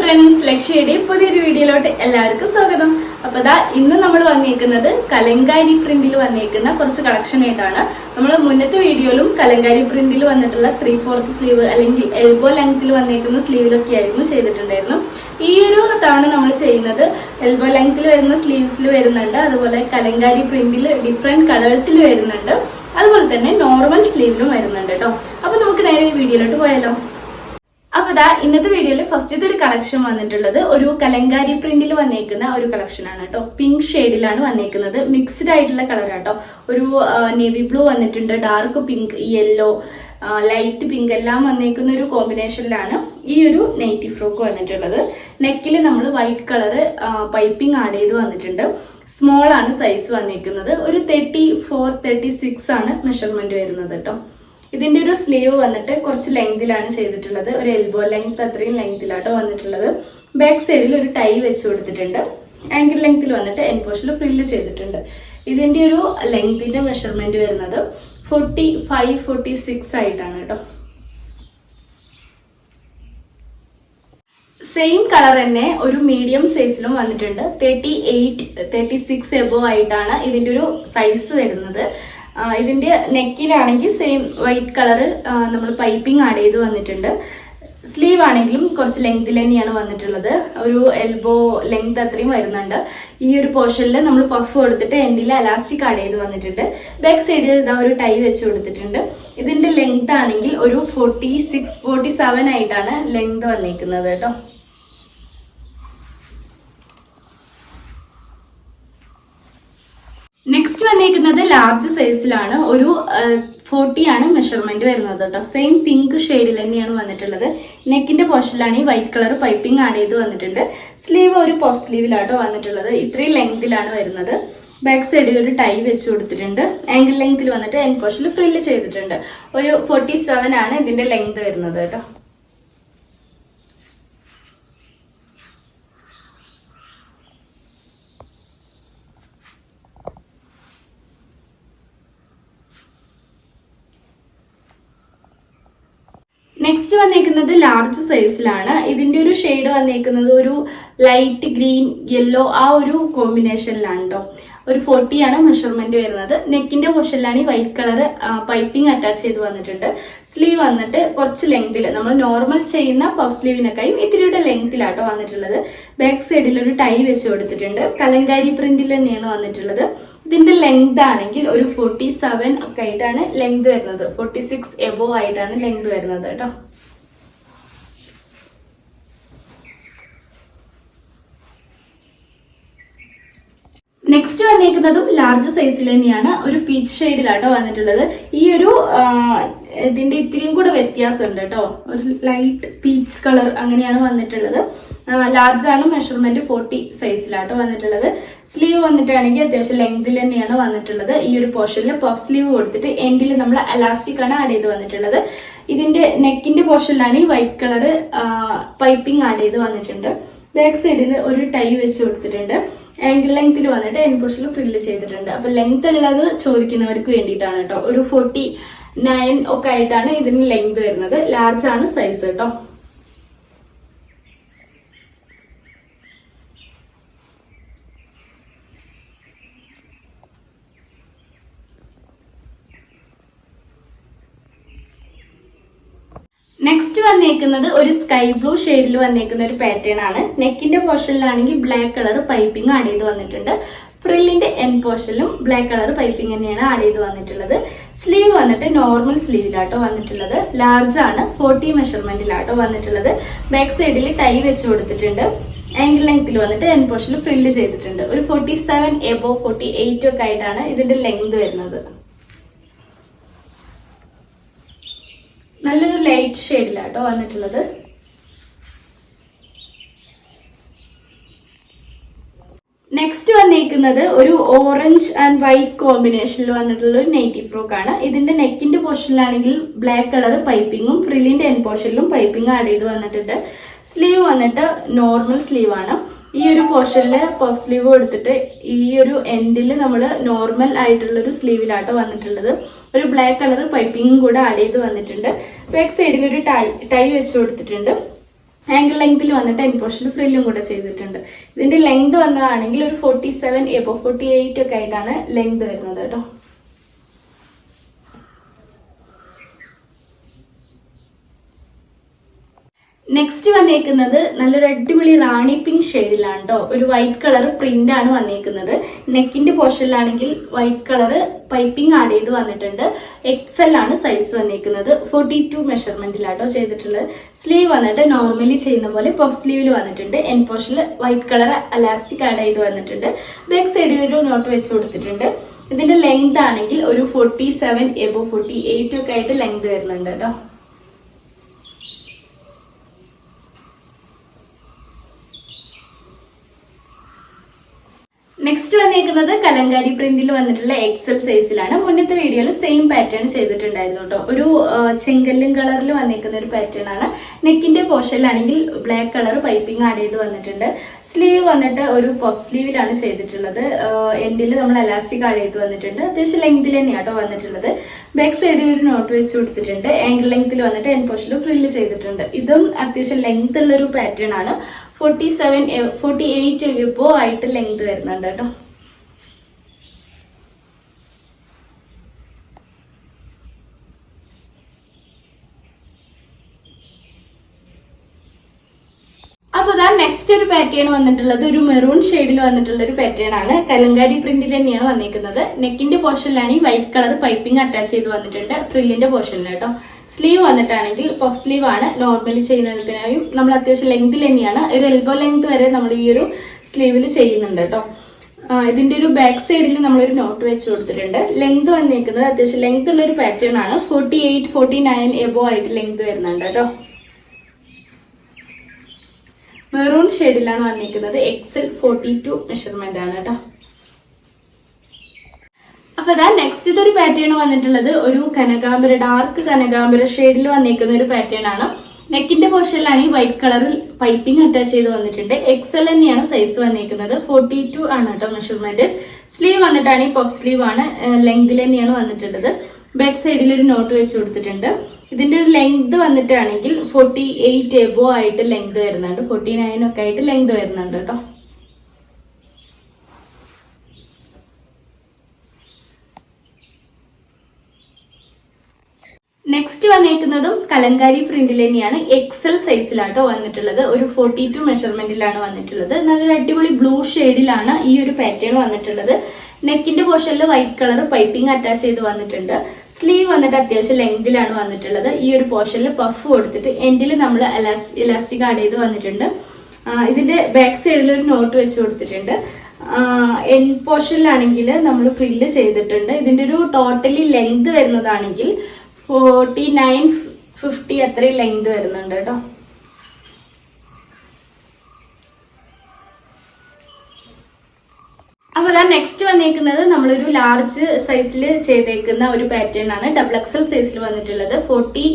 Friends ലക്ഷ്യയുടെ പുതിയൊരു വീഡിയോയിലോട്ട് എല്ലാവർക്കും സ്വാഗതം. അപ്പൊ ദാ ഇന്ന് നമ്മൾ വന്നിരിക്കുന്നത് കലങ്കാരി പ്രിന്റിൽ വന്നിരിക്കുന്ന കുറച്ച് കളക്ഷൻ ആയിട്ടാണ്. നമ്മൾ മുന്നത്തെ വീഡിയോയിലും കലങ്കാരി പ്രിന്റിൽ വന്നിട്ടുള്ള ത്രീ ഫോർത്ത് സ്ലീവ് അല്ലെങ്കിൽ എൽബോ ലെങ്ത്തിൽ വന്നിരിക്കുന്ന സ്ലീവിലൊക്കെ ആയിരുന്നു ചെയ്തിട്ടുണ്ടായിരുന്നു. ഈ ഒരു തവണ നമ്മൾ ചെയ്യുന്നത്. എൽബോ ലെങ്ത്തിൽ വരുന്ന സ്ലീവ്സിൽ വരുന്നുണ്ട്. അതുപോലെ കലങ്കാരി പ്രിന്റിൽ ഡിഫറെന്റ് കളേഴ്സിൽ വരുന്നുണ്ട്. അതുപോലെ തന്നെ നോർമൽ സ്ലീവിലും വരുന്നുണ്ട് കേട്ടോ അപ്പൊ നമുക്ക് നേരെ വീഡിയോയിലോട്ട് പോയാലോ. അപ്പൊ ഇതാ ഇന്നത്തെ വീഡിയോയിൽ ഫസ്റ്റത്തെ ഒരു കളക്ഷൻ വന്നിട്ടുള്ളത് ഒരു കലങ്കാരി പ്രിന്റിൽ വന്നേക്കുന്ന ഒരു കളക്ഷൻ ആണ് കേട്ടോ. പിങ്ക് ഷെയ്ഡിലാണ് വന്നേക്കുന്നത്. മിക്സ്ഡ് ആയിട്ടുള്ള കളർ കേട്ടോ ഒരു നേവി ബ്ലൂ വന്നിട്ടുണ്ട്. Dark pink yellow light pink എല്ലാം വന്നേക്കുന്ന ഒരു കോമ്പിനേഷനിലാണ് ഈ ഒരു നൈറ്റി ഫ്രോക്ക് വന്നിട്ടുള്ളത്. നെക്കിൽ നമ്മൾ വൈറ്റ് കളർ പൈപ്പിംഗ് ആഡ് ചെയ്ത് വന്നിട്ടുണ്ട്. സ്മോൾ ആണ് സൈസ് വന്നേക്കുന്നത്. ഒരു തേർട്ടി ഫോർ തേർട്ടി സിക്സ് ആണ് മെഷർമെന്റ് വരുന്നത് കേട്ടോ. ഇതിന്റെ ഒരു സ്ലീവ് വന്നിട്ട് കുറച്ച് ലെങ്തിലാണ് ചെയ്തിട്ടുള്ളത്. ഒരു എൽബോ ലെങ്ത് അത്രയും ലെങ്തിലാട്ടോ വന്നിട്ടുള്ളത്. ബാക്ക് സൈഡിൽ ഒരു ടൈ വെച്ച് കൊടുത്തിട്ടുണ്ട്. ആങ്കിൾ ലെങ്ത്തിൽ വന്നിട്ട് എൻപോഷിൽ ഫ്രില്ല് ചെയ്തിട്ടുണ്ട്. ഇതിന്റെ ഒരു ലെങ്തിന്റെ മെഷർമെന്റ് വരുന്നത് ഫോർട്ടി ഫൈവ് ഫോർട്ടി സിക്സ് ആയിട്ടാണ് കേട്ടോ സെയിം കളർ തന്നെ ഒരു മീഡിയം സൈസിലും വന്നിട്ടുണ്ട്. Thirty eight thirty six above ആയിട്ടാണ് ഇതിന്റെ ഒരു സൈസ് വരുന്നത്. ഇതിന്റെ നെക്കിലാണെങ്കിൽ സെയിം വൈറ്റ് കളർ നമ്മൾ പൈപ്പിംഗ് ആഡ് ചെയ്ത് വന്നിട്ടുണ്ട്. സ്ലീവ് ആണെങ്കിലും കുറച്ച് ലെങ്ത്തിൽ തന്നെയാണ് വന്നിട്ടുള്ളത്. ഒരു എൽബോ ലെങ്ത് അത്രയും വരുന്നുണ്ട്. ഈ ഒരു പോർഷനിൽ നമ്മൾ പഫ് കൊടുത്തിട്ട് എൻഡിൽ അലാസ്റ്റിക് ആഡ് ചെയ്ത് വന്നിട്ടുണ്ട്. ബാക്ക് സൈഡിൽ ഇതാ ഒരു ടൈ വെച്ച് കൊടുത്തിട്ടുണ്ട്. ഇതിന്റെ ലെങ്ത് ആണെങ്കിൽ ഒരു ഫോർട്ടി സിക്സ് ഫോർട്ടി സെവൻ ആയിട്ടാണ് ലെങ്ത് വന്നിരിക്കുന്നത് കേട്ടോ. നെക്സ്റ്റ് വന്നിരിക്കുന്നത് ലാർജ് സൈസിലാണ് ഒരു ഫോർട്ടി ആണ് മെഷർമെന്റ് വരുന്നത് കേട്ടോ സെയിം പിങ്ക് ഷെയ്ഡിൽ തന്നെയാണ് വന്നിട്ടുള്ളത്. നെക്കിന്റെ പോർഷനിലാണ് ഈ വൈറ്റ് കളർ പൈപ്പിംഗ് ആഡ് ചെയ്ത് വന്നിട്ടുണ്ട്. സ്ലീവ് ഒരു പോസ്റ്റ് സ്ലീവിലാട്ടോ വന്നിട്ടുള്ളത്. ഇത്രയും ലെങ്തിലാണ് വരുന്നത്. ബാക്ക് സൈഡിൽ ഒരു ടൈ വെച്ച് കൊടുത്തിട്ടുണ്ട്. ആംഗിൾ ലെങ്തിൽ വന്നിട്ട് എൻ പോർഷനിൽ ഫ്രില്ല് ചെയ്തിട്ടുണ്ട്. ഒരു ഫോർട്ടി ആണ് ഇതിന്റെ ലെങ്ത് വരുന്നത് കേട്ടോ നെക്സ്റ്റ് വന്നേക്കുന്നത് ലാർജ് സൈസിലാണ് ഇതിന്റെ ഒരു ഷെയ്ഡ് വന്നേക്കുന്നത് ഒരു ലൈറ്റ് ഗ്രീൻ യെല്ലോ ആ ഒരു കോമ്പിനേഷനിലാണ് കേട്ടോ ഒരു ഫോർട്ടി ആണ് മെഷർമെന്റ് വരുന്നത്. നെക്കിന്റെ പോർഷനിലാണ് ഈ വൈറ്റ് കളർ പൈപ്പിംഗ് അറ്റാച്ച് ചെയ്ത് വന്നിട്ടുണ്ട്. സ്ലീവ് വന്നിട്ട് കുറച്ച് ലെങ്തിൽ നമ്മൾ നോർമൽ ചെയ്യുന്ന പഫ് സ്ലീവിനൊക്കെയും ഇത്തിരിയുടെ ലെങ്തിലാട്ടോ വന്നിട്ടുള്ളത്. ബാക്ക് സൈഡിൽ ഒരു ടൈ വെച്ച് കൊടുത്തിട്ടുണ്ട്. കലങ്കാരി പ്രിന്റിൽ തന്നെയാണ് വന്നിട്ടുള്ളത്. ഇതിന്റെ ലെങ്ത് ആണെങ്കിൽ ഒരു ഫോർട്ടി സെവൻ ഒക്കെ ആയിട്ടാണ് ലെങ്ത് വരുന്നത്. ഫോർട്ടി സിക്സ് എബോ ആയിട്ടാണ് ലെങ്ത് വരുന്നത് കേട്ടോ. നെക്സ്റ്റ് വന്നേക്കുന്നതും ലാർജ് സൈസിൽ തന്നെയാണ് ഒരു പീച്ച് ഷെയ്ഡിലാട്ടോ വന്നിട്ടുള്ളത്. ഈ ഒരു ഇതിന്റെ ഇത്തിരിയും കൂടെ വ്യത്യാസമുണ്ട് കേട്ടോ. ഒരു ലൈറ്റ് പീച്ച് കളർ അങ്ങനെയാണ് വന്നിട്ടുള്ളത്. ലാർജ് ആണ് മെഷർമെന്റ് ഫോർട്ടി സൈസിലാട്ടോ വന്നിട്ടുള്ളത്. സ്ലീവ് വന്നിട്ടാണെങ്കിൽ അത്യാവശ്യം ലെങ്തിൽ തന്നെയാണ് വന്നിട്ടുള്ളത്. ഈ ഒരു പോർഷനിൽ പഫ് സ്ലീവ് കൊടുത്തിട്ട് എൻഡിൽ നമ്മൾ അലാസ്റ്റിക് ആണ് ആഡ് ചെയ്ത് വന്നിട്ടുള്ളത്. ഇതിന്റെ നെക്കിന്റെ പോർഷനിലാണ് ഈ വൈറ്റ് കളർ പൈപ്പിംഗ് ആഡ് ചെയ്ത് വന്നിട്ടുണ്ട്. ബാക്ക് സൈഡിൽ ഒരു ടൈ വെച്ച് കൊടുത്തിട്ടുണ്ട്. ആംഗിൾ ലെങ്ത്തിൽ വന്നിട്ട് എൻ പോർഷനിൽ ഫ്രില്ല് ചെയ്തിട്ടുണ്ട്. അപ്പൊ ലെങ്ത് ഉള്ളത് ചോദിക്കുന്നവർക്ക് വേണ്ടിയിട്ടാണ് കേട്ടോ. ഒരു ഫോർട്ടി നയൻ ഒക്കെ ആയിട്ടാണ് ഇതിന് ലെങ്ത് വരുന്നത്. ലാർജ് ആണ് സൈസ് കേട്ടോ നെക്സ്റ്റ് വന്നേക്കുന്നത് ഒരു സ്കൈ ബ്ലൂ ഷെയ്ഡിൽ വന്നേക്കുന്ന ഒരു പാറ്റേൺ ആണ്. നെക്കിന്റെ പോർഷനിലാണെങ്കിൽ ബ്ലാക്ക് കളർ പൈപ്പിംഗ് ആഡ് ചെയ്ത് വന്നിട്ടുണ്ട്. ഫ്രില്ലിന്റെ എൻ പോർഷനിലും ബ്ലാക്ക് കളർ പൈപ്പിംഗ് തന്നെയാണ് ആഡ് ചെയ്ത് വന്നിട്ടുള്ളത്. സ്ലീവ് വന്നിട്ട് നോർമൽ സ്ലീവിലാട്ടോ വന്നിട്ടുള്ളത്. ലാർജ് ആണ് ഫോർട്ടി മെഷർമെന്റിലാട്ടോ വന്നിട്ടുള്ളത്. ബാക്ക് സൈഡിൽ ടൈ വെച്ച് കൊടുത്തിട്ടുണ്ട്. ആംഗിൾ ലെങ്ത്തിൽ വന്നിട്ട് എൻ പോർഷനിൽ ഫ്രില്ല് ചെയ്തിട്ടുണ്ട്. ഒരു forty seven above forty eight ഒക്കെ ആയിട്ടാണ് ഇതിന്റെ ലെങ്ത് വരുന്നത്. നല്ലൊരു ലൈറ്റ് ഷെയ്ഡിലാട്ടോ വന്നിട്ടുള്ളത്. നെക്സ്റ്റ് വന്നേക്കുന്നത് ഒരു ഓറഞ്ച് ആൻഡ് വൈറ്റ് കോമ്പിനേഷനിൽ വന്നിട്ടുള്ള ഒരു നെയ്റ്റീവ് ഫ്രോക്ക് ആണ്. ഇതിന്റെ നെക്കിന്റെ പോർഷനിലാണെങ്കിൽ ബ്ലാക്ക് കളർ പൈപ്പിങ്ങും ഫ്രില്ലിന്റെ എൻ പോർഷനിലും പൈപ്പിംഗ് ആഡ് ചെയ്ത് വന്നിട്ടുണ്ട്. സ്ലീവ് വന്നിട്ട് നോർമൽ സ്ലീവ് ആണ്. ഈ ഒരു പോർഷനിൽ പഫ് സ്ലീവ് കൊടുത്തിട്ട് ഈ ഒരു എൻഡിൽ നമ്മൾ നോർമൽ ആയിട്ടുള്ള ഒരു സ്ലീവിലാട്ടോ വന്നിട്ടുള്ളത്. ഒരു ബ്ലാക്ക് കളർ പൈപ്പിങ്ങും കൂടെ ആഡ് ചെയ്ത് വന്നിട്ടുണ്ട്. ബാക്ക് സൈഡിൽ ഒരു ടൈ ടൈ വെച്ച് കൊടുത്തിട്ടുണ്ട്. ആംഗിൾ ലെങ്ത്തിൽ വന്നിട്ട് എൻ പോർഷൻ ഫ്രില്ലും കൂടെ ചെയ്തിട്ടുണ്ട്. ഇതിന്റെ ലെങ്ത് വന്നതാണെങ്കിൽ ഒരു forty seven above forty eight ഒക്കെ ആയിട്ടാണ് ലെങ്ത് വരുന്നത് കേട്ടോ. നെക്സ്റ്റ് വന്നേക്കുന്നത് നല്ലൊരു അടിപൊളി റാണി പിങ്ക് ഷെയ്ഡിലാണ് കേട്ടോ ഒരു വൈറ്റ് കളർ പ്രിന്റ് ആണ് വന്നേക്കുന്നത്. നെക്കിന്റെ പോർഷനിലാണെങ്കിൽ വൈറ്റ് കളർ പൈപ്പിംഗ് ആഡ് ചെയ്ത് വന്നിട്ടുണ്ട്. എക്സൽ ആണ് സൈസ് വന്നേക്കുന്നത്. ഫോർട്ടി ടു മെഷർമെന്റിലാട്ടോ ചെയ്തിട്ടുള്ളത്. സ്ലീവ് വന്നിട്ട് നോർമലി ചെയ്യുന്ന പോലെ പഫ് സ്ലീവിൽ വന്നിട്ടുണ്ട്. എൻ പോർഷനിൽ വൈറ്റ് കളർ അലാസ്റ്റിക് ആഡ് ചെയ്ത് വന്നിട്ടുണ്ട്. ബാക്ക് സൈഡിൽ ഒരു നോട്ട് വെച്ച് കൊടുത്തിട്ടുണ്ട്. ഇതിന്റെ ലെങ്ത് ആണെങ്കിൽ ഒരു forty seven above forty eight ഒക്കെ ആയിട്ട് ലെങ്ത് വരുന്നുണ്ട് കേട്ടോ നെക്സ്റ്റ് വന്നേക്കുന്നത് കലങ്കാരി പ്രിന്റിൽ വന്നിട്ടുള്ള എക്സൽ സൈസിലാണ് മുന്നത്തെ വീഡിയോയിൽ സെയിം പാറ്റേൺ ചെയ്തിട്ടുണ്ടായിരുന്നു കേട്ടോ. ഒരു ചെങ്കല്ലും കളറിൽ വന്നേക്കുന്ന ഒരു പാറ്റേൺ ആണ്. നെക്കിന്റെ പോർഷനിലാണെങ്കിൽ ബ്ലാക്ക് കളർ പൈപ്പിംഗ് ആഡ് ചെയ്ത് വന്നിട്ടുണ്ട്. സ്ലീവ് വന്നിട്ട് ഒരു പഫ് സ്ലീവിലാണ് ചെയ്തിട്ടുള്ളത്. എൻഡിൽ നമ്മൾ എലാസ്റ്റിക് ആഡ് ചെയ്ത് വന്നിട്ടുണ്ട്. അത്യാവശ്യം ലെങ്തിൽ തന്നെയാണ് കേട്ടോ വന്നിട്ടുള്ളത്. ബാക്ക് സൈഡിൽ ഒരു നോട്ട് വെച്ച് കൊടുത്തിട്ടുണ്ട്. ആംഗിൾ ലെങ്തിൽ വന്നിട്ട് എൻ പോർഷനിൽ ഫ്രില്ല് ചെയ്തിട്ടുണ്ട്. ഇതും അത്യാവശ്യം ലെങ്ത് ഉള്ള ഒരു പാറ്റേൺ ആണ്. Forty seven forty eight above ആയിട്ട് ലെങ്ത് വരുന്നുണ്ട് കേട്ടോ അപ്പൊ ദാ നെക്സ്റ്റ് ഒരു പാറ്റേൺ വന്നിട്ടുള്ളത് ഒരു മെറൂൺ ഷെയ്ഡിൽ വന്നിട്ടുള്ള ഒരു പാറ്റേൺ ആണ്. കലങ്കാരി പ്രിന്റിൽ തന്നെയാണ് വന്നിരിക്കുന്നത് നെക്കിന്റെ പോർഷനിലാണ് ഈ വൈറ്റ് കളർ പൈപ്പിംഗ് അറ്റാച്ച് ചെയ്ത് വന്നിട്ടുണ്ട്. ഫ്രില്ലിന്റെ പോർഷനിൽ കേട്ടോ. സ്ലീവ് വന്നിട്ടാണെങ്കിൽ പഫ് സ്ലീവ് ആണ്. നോർമലി ചെയ്യുന്നതിനായും നമ്മൾ അത്യാവശ്യം ലെങ്തിൽ തന്നെയാണ്. ഒരു എൽബോ ലെങ്ത് വരെ നമ്മൾ ഈ ഒരു സ്ലീവിൽ ചെയ്യുന്നുണ്ട് കേട്ടോ. ഇതിന്റെ ഒരു ബാക്ക് സൈഡിൽ നമ്മളൊരു നോട്ട് വെച്ച് കൊടുത്തിട്ടുണ്ട്. ലെങ്ത് വന്നിരിക്കുന്നത് അത്യാവശ്യം ലെങ്ത് ഉള്ള ഒരു പാറ്റേൺ ആണ്. Forty eight forty nine above ആയിട്ട് ലെങ്ത് വരുന്നുണ്ട് കേട്ടോ. മെറൂൺ ഷെയ്ഡിലാണ് വന്നിരിക്കുന്നത് എക്സൽ ഫോർട്ടി ടു മെഷർമെന്റ് ആണ് കേട്ടോ. അപ്പൊ അതാ നെക്സ്റ്റ് ഇതൊരു പാറ്റേൺ വന്നിട്ടുള്ളത് ഒരു കനകാംബര ഡാർക്ക് കനകാംബര ഷെയ്ഡിൽ വന്നിരിക്കുന്ന ഒരു പാറ്റേൺ ആണ്. നെക്കിന്റെ പോർഷനിലാണ് ഈ വൈറ്റ് കളറിൽ പൈപ്പിംഗ് അറ്റാച്ച് ചെയ്ത് വന്നിട്ടുണ്ട്. എക്സൽ തന്നെയാണ് സൈസ് വന്നിരിക്കുന്നത്. ഫോർട്ടി ടു ആണ് കേട്ടോ മെഷർമെന്റ് സ്ലീവ് വന്നിട്ടാണ് ഈ പഫ് സ്ലീവ് ആണ്. ലെങ്തിൽ തന്നെയാണ് വന്നിട്ടുള്ളത്. ബാക്ക് സൈഡിൽ ഒരു നോട്ട് വെച്ച് കൊടുത്തിട്ടുണ്ട്. ഇതിന്റെ ഒരു ലെങ്ത് വന്നിട്ടാണെങ്കിൽ ഫോർട്ടി എയ്റ്റ് എബോ ആയിട്ട് ലെങ്ത് വരുന്നുണ്ട്. ഫോർട്ടി നയൻ ഒക്കെ ആയിട്ട് ലെങ്ത് വരുന്നുണ്ട് കേട്ടോ. നെക്സ്റ്റ് വന്നേക്കുന്നതും കലങ്കാരി പ്രിന്റിൽ തന്നെയാണ് എക്സൽ സൈസിലാട്ടോ വന്നിട്ടുള്ളത്. ഒരു ഫോർട്ടി ടു മെഷർമെന്റിലാണ് വന്നിട്ടുള്ളത്. നല്ലൊരു അടിപൊളി ബ്ലൂ ഷെയ്ഡിലാണ് ഈ ഒരു പാറ്റേൺ വന്നിട്ടുള്ളത്. നെക്കിന്റെ പോർഷനിൽ വൈറ്റ് കളർ പൈപ്പിംഗ് അറ്റാച്ച് ചെയ്ത് വന്നിട്ടുണ്ട്. സ്ലീവ് വന്നിട്ട് അത്യാവശ്യം ലെങ്തിലാണ് വന്നിട്ടുള്ളത്. ഈ ഒരു പോർഷനിൽ പഫ് കൊടുത്തിട്ട് എൻഡിൽ നമ്മൾ ഇലാസ്റ്റിക് ആഡ് ചെയ്ത് വന്നിട്ടുണ്ട്. ഇതിന്റെ ബാക്ക് സൈഡിൽ ഒരു നോട്ട് വെച്ച് കൊടുത്തിട്ടുണ്ട്. എൻ പോർഷനിലാണെങ്കിൽ നമ്മൾ ഫ്രില്ല് ചെയ്തിട്ടുണ്ട്. ഇതിന്റെ ഒരു ടോട്ടലി ലെങ്ത് വരുന്നതാണെങ്കിൽ ഫോർട്ടി നയൻ ഫിഫ്റ്റി അത്രയും ലെങ്ത് വരുന്നുണ്ട് കേട്ടോ. അപ്പൊ അതാ നെക്സ്റ്റ് വന്നേക്കുന്നത് നമ്മളൊരു ലാർജ് സൈസിൽ ചെയ്തേക്കുന്ന ഒരു പാറ്റേൺ ആണ്. ഡബിൾ എക്സൽ സൈസിൽ വന്നിട്ടുള്ളത്. ഫോർട്ടി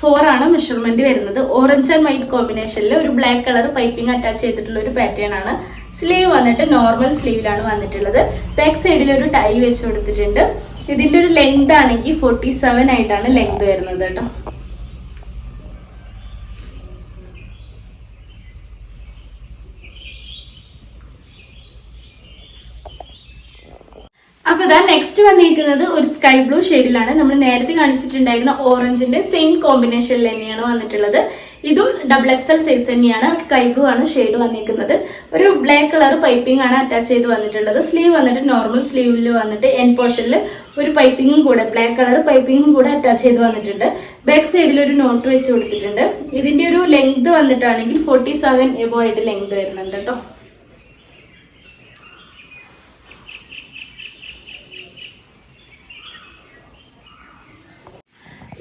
ഫോർ ആണ് മെഷർമെന്റ് വരുന്നത്. ഓറഞ്ച് ആൻഡ് വൈറ്റ് കോമ്പിനേഷനിൽ ഒരു ബ്ലാക്ക് കളർ പൈപ്പിംഗ് അറ്റാച്ച് ചെയ്തിട്ടുള്ള ഒരു പാറ്റേൺ ആണ്. സ്ലീവ് വന്നിട്ട് നോർമൽ സ്ലീവിലാണ് വന്നിട്ടുള്ളത്. ബാക്ക് സൈഡിൽ ഒരു ടൈ വെച്ച് കൊടുത്തിട്ടുണ്ട്. ഇതിന്റെ ഒരു ലെങ്ത് ആണെങ്കിൽ ഫോർട്ടി സെവൻ ആയിട്ടാണ് ലെങ്ത് വരുന്നത് കേട്ടോ. അപ്പൊ ഇതാ നെക്സ്റ്റ് വന്നിരിക്കുന്നത് ഒരു സ്കൈ ബ്ലൂ ഷെയ്ഡിലാണ് നമ്മൾ നേരത്തെ കാണിച്ചിട്ടുണ്ടായിരുന്ന ഓറഞ്ചിന്റെ സെയിം കോമ്പിനേഷനിൽ തന്നെയാണ് വന്നിട്ടുള്ളത്. ഇതും ഡബിൾ എക്സൽ സൈസ് തന്നെയാണ്. സ്കൈ ബ്ലൂ ആണ് ഷെയ്ഡ് വന്നിരിക്കുന്നത്. ഒരു ബ്ലാക്ക് കളർ പൈപ്പിംഗ് ആണ് അറ്റാച്ച് ചെയ്ത് വന്നിട്ടുള്ളത്. സ്ലീവ് വന്നിട്ട് നോർമൽ സ്ലീവിൽ വന്നിട്ട് എൻ പോർഷനിൽ ഒരു പൈപ്പിങ്ങും കൂടെ ബ്ലാക്ക് കളർ പൈപ്പിങ്ങും കൂടെ അറ്റാച്ച് ചെയ്ത് വന്നിട്ടുണ്ട്. ബാക്ക് സൈഡിൽ ഒരു നോട്ട് വെച്ച് കൊടുത്തിട്ടുണ്ട്. ഇതിന്റെ ഒരു ലെങ്ത് വന്നിട്ടാണെങ്കിൽ ഫോർട്ടി സെവൻ എബോ ആയിട്ട് ലെങ്ത് വരുന്നുണ്ട് കേട്ടോ.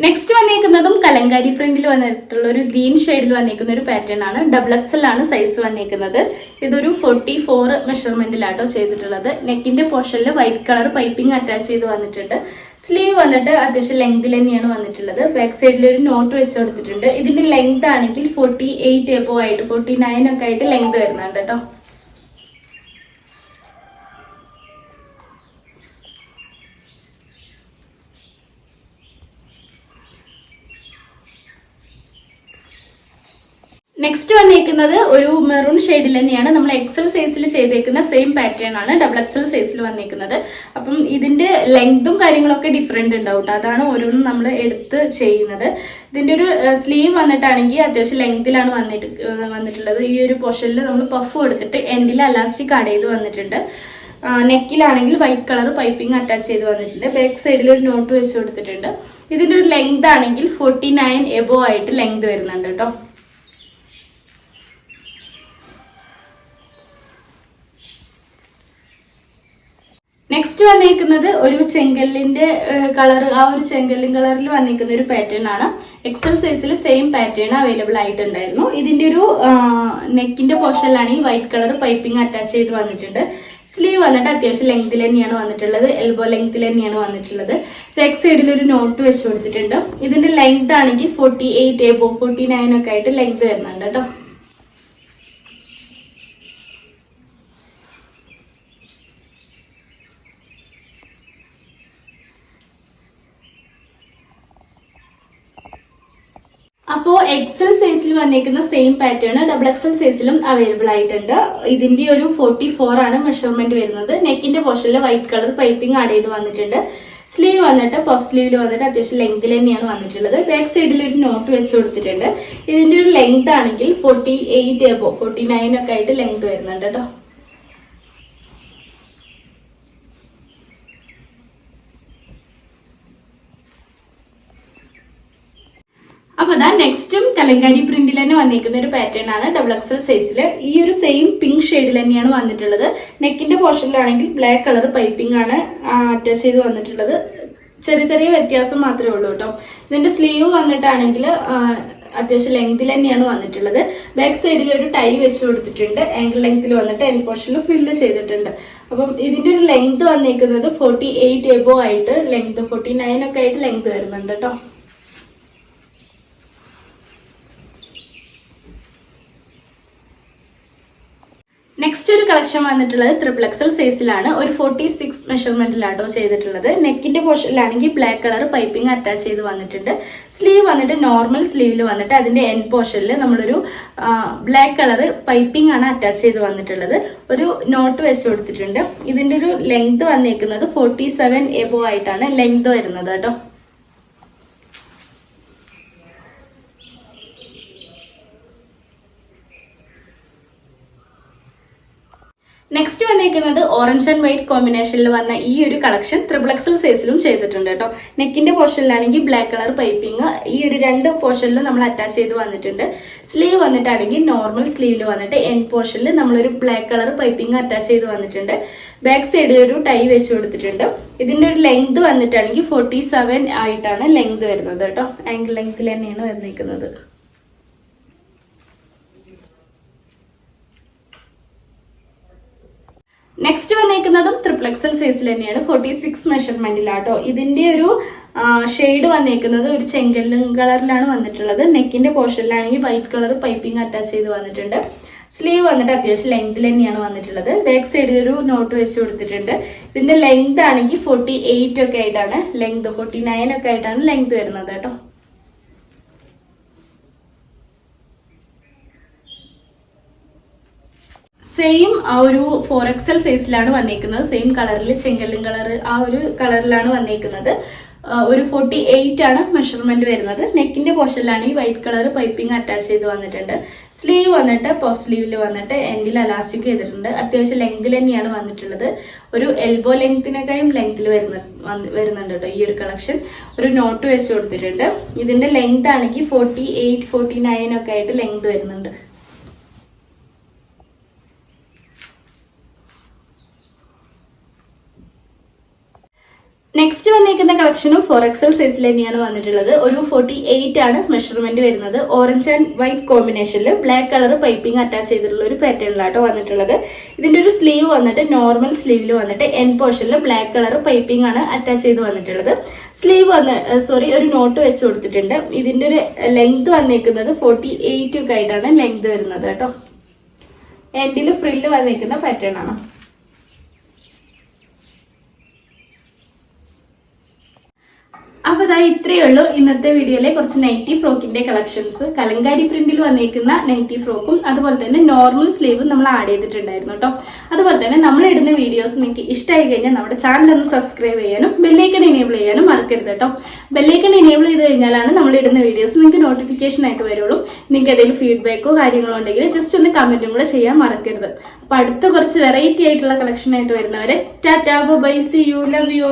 നെക്സ്റ്റ് വന്നേക്കുന്നതും കലങ്കാരി പ്രിന്റിൽ വന്നിട്ടുള്ള ഒരു ഗ്രീൻ ഷെയ്ഡിൽ വന്നേക്കുന്ന ഒരു പാറ്റേൺ ആണ്. ഡബിൾ എക്സൽ ആണ് സൈസ് വന്നേക്കുന്നത്. ഇതൊരു ഫോർട്ടി ഫോർ മെഷർമെന്റിലാട്ടോ ചെയ്തിട്ടുള്ളത്. നെക്കിന്റെ പോർഷനിൽ വൈറ്റ് കളർ പൈപ്പിംഗ് അറ്റാച്ച് ചെയ്ത് വന്നിട്ടുണ്ട്. സ്ലീവ് വന്നിട്ട് അത്യാവശ്യം ലെങ്തിൽ തന്നെയാണ് വന്നിട്ടുള്ളത്. ബാക്ക് സൈഡിൽ ഒരു നോട്ട് വെച്ച് കൊടുത്തിട്ടുണ്ട്. ഇതിന്റെ ലെങ്ത് ആണെങ്കിൽ ഫോർട്ടി എയ്റ്റ് എബോ ആയിട്ട് ഫോർട്ടി നയൻ ഒക്കെ ആയിട്ട് ലെങ്ത് വരുന്നുണ്ട് കേട്ടോ. നെക്സ്റ്റ് വന്നേക്കുന്നത് ഒരു മെറൂൺ ഷെയ്ഡിൽ തന്നെയാണ്. നമ്മൾ എക്സൽ സൈസിൽ ചെയ്തേക്കുന്ന സെയിം പാറ്റേൺ ആണ് ഡബിൾ എക്സൽ സൈസിൽ വന്നേക്കുന്നത്. അപ്പം ഇതിന്റെ ലെങ്തും കാര്യങ്ങളൊക്കെ ഡിഫറെന്റ് ഉണ്ടാവും. അതാണ് ഓരോന്നും നമ്മൾ എടുത്ത് ചെയ്യുന്നത്. ഇതിന്റെ ഒരു സ്ലീവ് വന്നിട്ടാണെങ്കിൽ അത്യാവശ്യം ലെങ്തിലാണ് വന്നിട്ട് വന്നിട്ടുള്ളത്. ഈ ഒരു പോർഷനിൽ നമ്മൾ പഫ് കൊടുത്തിട്ട് എൻഡിൽ അലാസ്റ്റിക് ആഡ് ചെയ്ത് വന്നിട്ടുണ്ട്. നെക്കിലാണെങ്കിൽ വൈറ്റ് കളർ പൈപ്പിംഗ് അറ്റാച്ച് ചെയ്ത് വന്നിട്ടുണ്ട്. ബാക്ക് സൈഡിൽ ഒരു നോട്ട് വെച്ച് കൊടുത്തിട്ടുണ്ട്. ഇതിന്റെ ഒരു ലെങ്ത് ആണെങ്കിൽ ഫോർട്ടി നയൻ എബോ ആയിട്ട് ലെങ്ത് വരുന്നുണ്ട് കേട്ടോ നെക്സ്റ്റ് വന്നിരിക്കുന്നത് ഒരു ചെങ്കല്ലിന്റെ കളർ ആ ഒരു ചെങ്കല്ലിൻ കളറിൽ വന്നിരിക്കുന്ന ഒരു പാറ്റേൺ ആണ്. എക്സൽ സൈസിൽ സെയിം പാറ്റേൺ അവൈലബിൾ ആയിട്ടുണ്ടായിരുന്നു. ഇതിന്റെ ഒരു നെക്കിന്റെ പോർഷനിലാണ് ഈ വൈറ്റ് കളർ പൈപ്പിംഗ് അറ്റാച്ച് ചെയ്ത് വന്നിട്ടുണ്ട്. സ്ലീവ് വന്നിട്ട് അത്യാവശ്യം ലെങ്തിൽ തന്നെയാണ് വന്നിട്ടുള്ളത്. എൽബോ ലെങ്തിൽ തന്നെയാണ് വന്നിട്ടുള്ളത്. ബാക്ക് സൈഡിൽ ഒരു നോട്ട് വെച്ച് കൊടുത്തിട്ടുണ്ട്. ഇതിന്റെ ലെങ്ത് ആണെങ്കിൽ forty eight above forty nine ഒക്കെ ആയിട്ട് ലെങ്ത് വരുന്നുണ്ട് കേട്ടോ. അപ്പോൾ എക്സൽ സൈസിൽ വന്നിരിക്കുന്ന സെയിം പാറ്റേൺ ഡബിൾ എക്സൽ സൈസിലും അവൈലബിൾ ആയിട്ടുണ്ട്. ഇതിന്റെ ഒരു ഫോർട്ടി ഫോർ ആണ് മെഷർമെന്റ് വരുന്നത്. നെക്കിന്റെ പോർഷനിൽ വൈറ്റ് കളർ പൈപ്പിംഗ് ആഡ് ചെയ്ത് വന്നിട്ടുണ്ട്. സ്ലീവ് വന്നിട്ട് പഫ് സ്ലീവിൽ വന്നിട്ട് അത്യാവശ്യം ലെങ്തിൽ തന്നെയാണ് വന്നിട്ടുള്ളത്. ബാക്ക് സൈഡിൽ ഒരു നോട്ട് വെച്ച് കൊടുത്തിട്ടുണ്ട്. ഇതിന്റെ ഒരു ലെങ്ത് ആണെങ്കിൽ forty eight above forty nine ഒക്കെ ആയിട്ട് ലെങ്ത് വരുന്നുണ്ട് കേട്ടോ അപ്പൊ അതാ നെക്സ്റ്റും കലങ്കാരി പ്രിന്റിൽ തന്നെ വന്നിരിക്കുന്ന ഒരു പാറ്റേൺ ആണ് ഡബിൾ എക്സൽ സൈസിൽ ഈ ഒരു സെയിം പിങ്ക് ഷെയ്ഡിൽ തന്നെയാണ് വന്നിട്ടുള്ളത്. നെക്കിന്റെ പോർഷനിലാണെങ്കിൽ ബ്ലാക്ക് കളർ പൈപ്പിംഗ് ആണ് അറ്റാച്ച് ചെയ്ത് വന്നിട്ടുള്ളത്. ചെറിയ ചെറിയ വ്യത്യാസം മാത്രമേ ഉള്ളൂ കേട്ടോ. ഇതിന്റെ സ്ലീവ് വന്നിട്ടാണെങ്കിൽ അത്യാവശ്യം ലെങ്തിൽ തന്നെയാണ് വന്നിട്ടുള്ളത്. ബാക്ക് സൈഡിൽ ഒരു ടൈ വെച്ച് കൊടുത്തിട്ടുണ്ട്. ആംഗിൾ ലെങ്തിൽ വന്നിട്ട് എൻ പോർഷനിൽ ഫില്ല് ചെയ്തിട്ടുണ്ട്. അപ്പം ഇതിന്റെ ഒരു ലെങ്ത് വന്നിരിക്കുന്നത് ഫോർട്ടി എയ്റ്റ് എബോ ആയിട്ട് ലെങ്ത് ഫോർട്ടി നയൻ ഒക്കെ ആയിട്ട് ലെങ്ത് വരുന്നുണ്ട് കേട്ടോ. നെക്സ്റ്റ് ഒരു കളക്ഷൻ വന്നിട്ടുള്ളത് ട്രിപ്പിൾ എക്സൽ സൈസിലാണ് ഒരു ഫോർട്ടി സിക്സ് മെഷർമെന്റിലാട്ടോ ചെയ്തിട്ടുള്ളത്. നെക്കിന്റെ പോർഷനിലാണെങ്കിൽ ബ്ലാക്ക് കളർ പൈപ്പിംഗ് അറ്റാച്ച് ചെയ്ത് വന്നിട്ടുണ്ട്. സ്ലീവ് വന്നിട്ട് നോർമൽ സ്ലീവിൽ വന്നിട്ട് അതിന്റെ എൻ പോർഷനിൽ നമ്മളൊരു ബ്ലാക്ക് കളർ പൈപ്പിംഗ് ആണ് അറ്റാച്ച് ചെയ്ത് വന്നിട്ടുള്ളത്. ഒരു നോട്ട് വെച്ച് കൊടുത്തിട്ടുണ്ട്. ഇതിന്റെ ഒരു ലെങ്ത് വന്നേക്കുന്നത് ഫോർട്ടി സെവൻ എബോ ആയിട്ടാണ്. ലെങ്ത് വരുന്നത് കേട്ടോ. നെക്സ്റ്റ് വന്നേക്കുന്നത് ഓറഞ്ച് ആൻഡ് വൈറ്റ് കോമ്പിനേഷനിൽ വന്ന ഈ ഒരു കളക്ഷൻ ത്രിബിൾ എക്സൽ സൈസിലും ചെയ്തിട്ടുണ്ട് കേട്ടോ നെക്കിന്റെ പോർഷനിലാണെങ്കിൽ ബ്ലാക്ക് കളർ പൈപ്പിംഗ് ഈ ഒരു രണ്ട് പോർഷനിലും നമ്മൾ അറ്റാച്ച് ചെയ്ത് വന്നിട്ടുണ്ട്. സ്ലീവ് വന്നിട്ടാണെങ്കിൽ നോർമൽ സ്ലീവിൽ വന്നിട്ട് എൻ പോർഷനിൽ നമ്മളൊരു ബ്ലാക്ക് കളർ പൈപ്പിംഗ് അറ്റാച്ച് ചെയ്ത് വന്നിട്ടുണ്ട്. ബാക്ക് സൈഡിൽ ഒരു ടൈ വെച്ച് കൊടുത്തിട്ടുണ്ട്. ഇതിന്റെ ഒരു ലെങ്ത് വന്നിട്ടാണെങ്കിൽ ഫോർട്ടി സെവൻ ആയിട്ടാണ് ലെങ്ത് വരുന്നത് കേട്ടോ ആംഗിൾ ലെങ്ത്തിൽ തന്നെയാണ് വന്നിരിക്കുന്നത് നെക്സ്റ്റ് വന്നേക്കുന്നതും ത്രിപ്ലക്സൽ സൈസിൽ തന്നെയാണ് ഫോർട്ടി സിക്സ് മെഷർമെന്റിലാട്ടോ ഇതിന്റെ ഒരു ഷെയ്ഡ് വന്നേക്കുന്നത് ഒരു ചെങ്കല്ലും കളറിലാണ് വന്നിട്ടുള്ളത്. നെക്കിന്റെ പോർഷനിലാണെങ്കിൽ വൈറ്റ് കളർ പൈപ്പിംഗ് അറ്റാച്ച് ചെയ്ത് വന്നിട്ടുണ്ട്. സ്ലീവ് വന്നിട്ട് അത്യാവശ്യം ലെങ്ത് തന്നെയാണ് വന്നിട്ടുള്ളത്. ബാക്ക് സൈഡിൽ ഒരു നോട്ട് വെച്ച് കൊടുത്തിട്ടുണ്ട്. ഇതിന്റെ ലെങ്ത് ആണെങ്കിൽ ഫോർട്ടി എയ്റ്റ് ഒക്കെ ആയിട്ടാണ്. ലെങ്ത് ഫോർട്ടി നയൻ ഒക്കെ ആയിട്ടാണ് ലെങ്ത് വരുന്നത് കേട്ടോ. സെയിം ആ ഒരു ഫോർ എക്സൽ സൈസിലാണ് വന്നേക്കുന്നത്. സെയിം കളറിൽ ചെങ്കല്ലും കളർ ആ ഒരു കളറിലാണ് വന്നേക്കുന്നത്. ഒരു ഫോർട്ടി എയ്റ്റ് ആണ് മെഷർമെന്റ് വരുന്നത്. നെക്കിന്റെ പോർഷനിലാണ് ഈ വൈറ്റ് കളർ പൈപ്പിംഗ് അറ്റാച്ച് ചെയ്ത് വന്നിട്ടുണ്ട്. സ്ലീവ് വന്നിട്ട് പഫ് സ്ലീവിൽ വന്നിട്ട് എൻഡിൽ അലാസ്റ്റിക് ചെയ്തിട്ടുണ്ട്. അത്യാവശ്യം ലെങ്തിൽ തന്നെയാണ് വന്നിട്ടുള്ളത്. ഒരു എൽബോ ലെങ്തിനേക്കാളും ലെങ്തിൽ വരുന്ന വരുന്നുണ്ട് കേട്ടോ ഈ ഒരു കളക്ഷൻ ഒരു നോട്ട് വെച്ച് കൊടുത്തിട്ടുണ്ട്. ഇതിന്റെ ലെങ്ത് ആണെങ്കിൽ ഫോർട്ടി എയ്റ്റ് ഫോർട്ടി നയൻ ഒക്കെ ആയിട്ട് ലെങ്ത് വരുന്നുണ്ട്. നെക്സ്റ്റ് വന്നിരിക്കുന്ന കളക്ഷനും ഫോർ എക്സൽ സൈസിൽ തന്നെയാണ് വന്നിട്ടുള്ളത്. ഒരു ഫോർട്ടി എയ്റ്റ് ആണ് മെഷർമെന്റ് വരുന്നത്. ഓറഞ്ച് ആൻഡ് വൈറ്റ് കോമ്പിനേഷനിൽ ബ്ലാക്ക് കളർ പൈപ്പിംഗ് അറ്റാച്ച് ചെയ്തിട്ടുള്ള ഒരു പാറ്റേണിലാട്ടോ വന്നിട്ടുള്ളത്. ഇതിന്റെ ഒരു സ്ലീവ് വന്നിട്ട് നോർമൽ സ്ലീവിൽ വന്നിട്ട് എൻ പോർഷനിൽ ബ്ലാക്ക് കളർ പൈപ്പിംഗ് ആണ് അറ്റാച്ച് ചെയ്ത് വന്നിട്ടുള്ളത്. സ്ലീവ് വന്ന് സോറി ഒരു നോട്ട് വെച്ച് കൊടുത്തിട്ടുണ്ട്. ഇതിന്റെ ഒരു ലെങ്ത് വന്നേക്കുന്നത് ഫോർട്ടി എയ്റ്റ് ഒക്കെ ആയിട്ടാണ് ലെങ്ത് വരുന്നത് കേട്ടോ എൻഡിൽ ഫ്രില്ല് വന്നേക്കുന്ന പാറ്റേൺ ആണ്. അപ്പൊ ഇതാ ഇത്രയേ ഉള്ളൂ ഇന്നത്തെ വീഡിയോയിലെ കുറച്ച് നൈറ്റി ഫ്രോക്കിന്റെ കളക്ഷൻസ് കലങ്കാരി പ്രിന്റിൽ വന്നിരിക്കുന്ന നൈറ്റി ഫ്രോക്കും അതുപോലെ തന്നെ നോർമൽ സ്ലീവും നമ്മൾ ആഡ് ചെയ്തിട്ടുണ്ടായിരുന്നു കേട്ടോ. അതുപോലെ തന്നെ നമ്മൾ ഇടുന്ന വീഡിയോസ് നിങ്ങൾക്ക് ഇഷ്ടമായി കഴിഞ്ഞാൽ നമ്മുടെ ചാനൽ ഒന്ന് സബ്സ്ക്രൈബ് ചെയ്യാനും ബെല്ലൈക്കൺ എനേബിൾ ചെയ്യാനും മറക്കരുത് കേട്ടോ. ബെല്ലൈക്കൺ എനേബിൾ ചെയ്ത് കഴിഞ്ഞാലാണ് നമ്മൾ ഇടുന്ന വീഡിയോസ് നിങ്ങൾക്ക് നോട്ടിഫിക്കേഷൻ ആയിട്ട് വരുള്ളൂ. നിങ്ങൾക്ക് എന്തെങ്കിലും ഫീഡ്ബാക്കോ കാര്യങ്ങളോ ഉണ്ടെങ്കിൽ ജസ്റ്റ് ഒന്ന് കമന്റും കൂടെ ചെയ്യാൻ മറക്കരുത്. അപ്പൊ അടുത്ത കുറച്ച് വെറൈറ്റി ആയിട്ടുള്ള കളക്ഷൻ ആയിട്ട് വരുന്നവരെ tata bye see you love you